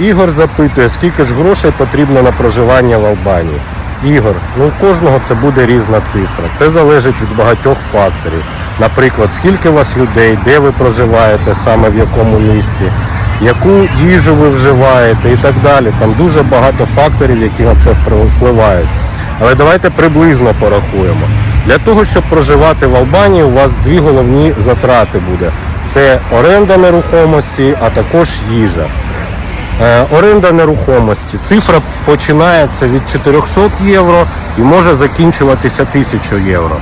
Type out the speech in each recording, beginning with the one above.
Ігор запитує, скільки ж грошей потрібно на проживання в Албанії. Ігор, ну у кожного це буде різна цифра. Це залежить від багатьох факторів. Наприклад, скільки у вас людей, де ви проживаєте, саме в якому місці, яку їжу ви вживаєте і так далі. Там дуже багато факторів, які на це впливають. Але давайте приблизно порахуємо. Для того, щоб проживати в Албанії, у вас дві головні затрати буде: це оренда нерухомості, а також їжа. Е, Оренда нерухомості. Цифра починається від 400 євро і може закінчуватися 1000 євро.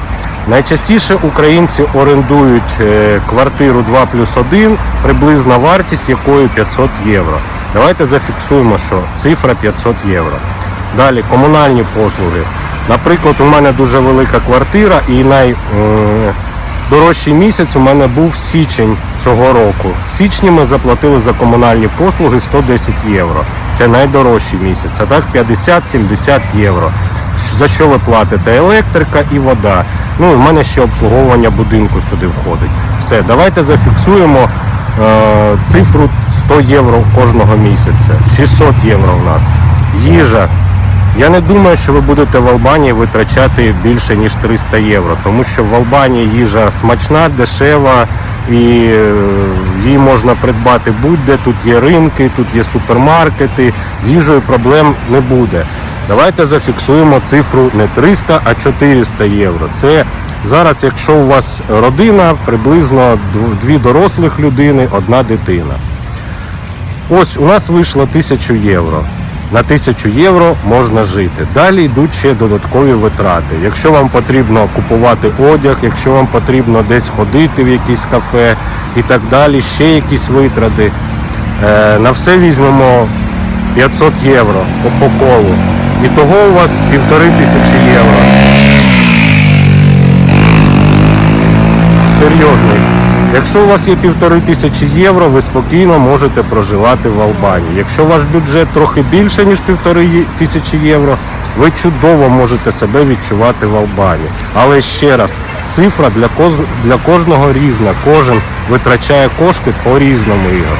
Найчастіше українці орендують е, квартиру 2 плюс 1, приблизна вартість якої 500 євро. Давайте зафіксуємо, що цифра 500 євро. Далі комунальні послуги. Наприклад, у мене дуже велика квартира і най, Дорожчий місяць у мене був січень цього року. В січні ми заплатили за комунальні послуги 110 євро. Це найдорожчий місяць. А так 50-70 євро. За що ви платите? Електрика і вода. Ну в мене ще обслуговування будинку сюди входить. Все, давайте зафіксуємо е, цифру 100 євро кожного місяця. 600 євро у нас. Їжа. Я не думаю, що ви будете в Албанії витрачати більше ніж 300 євро, тому що в Албанії їжа смачна, дешева і е, її можна придбати будь-де. Тут є ринки, тут є супермаркети. З їжею проблем не буде. Давайте зафіксуємо цифру не 300, а 400 євро. Це зараз, якщо у вас родина, приблизно дві дорослих людини, одна дитина. Ось у нас вийшло 1000 євро. На 1000 євро можна жити. Далі йдуть ще додаткові витрати. Якщо вам потрібно купувати одяг, якщо вам потрібно десь ходити в якісь кафе і так далі, ще якісь витрати. Е, на все візьмемо 500 євро по, колу. І того у вас півтори тисячі євро. Серйозний. Якщо у вас є півтори тисячі євро, ви спокійно можете проживати в Албанії. Якщо ваш бюджет трохи більше, ніж півтори тисячі євро, ви чудово можете себе відчувати в Албанії. Але ще раз, цифра для, кожного різна. Кожен витрачає кошти по-різному, Ігор.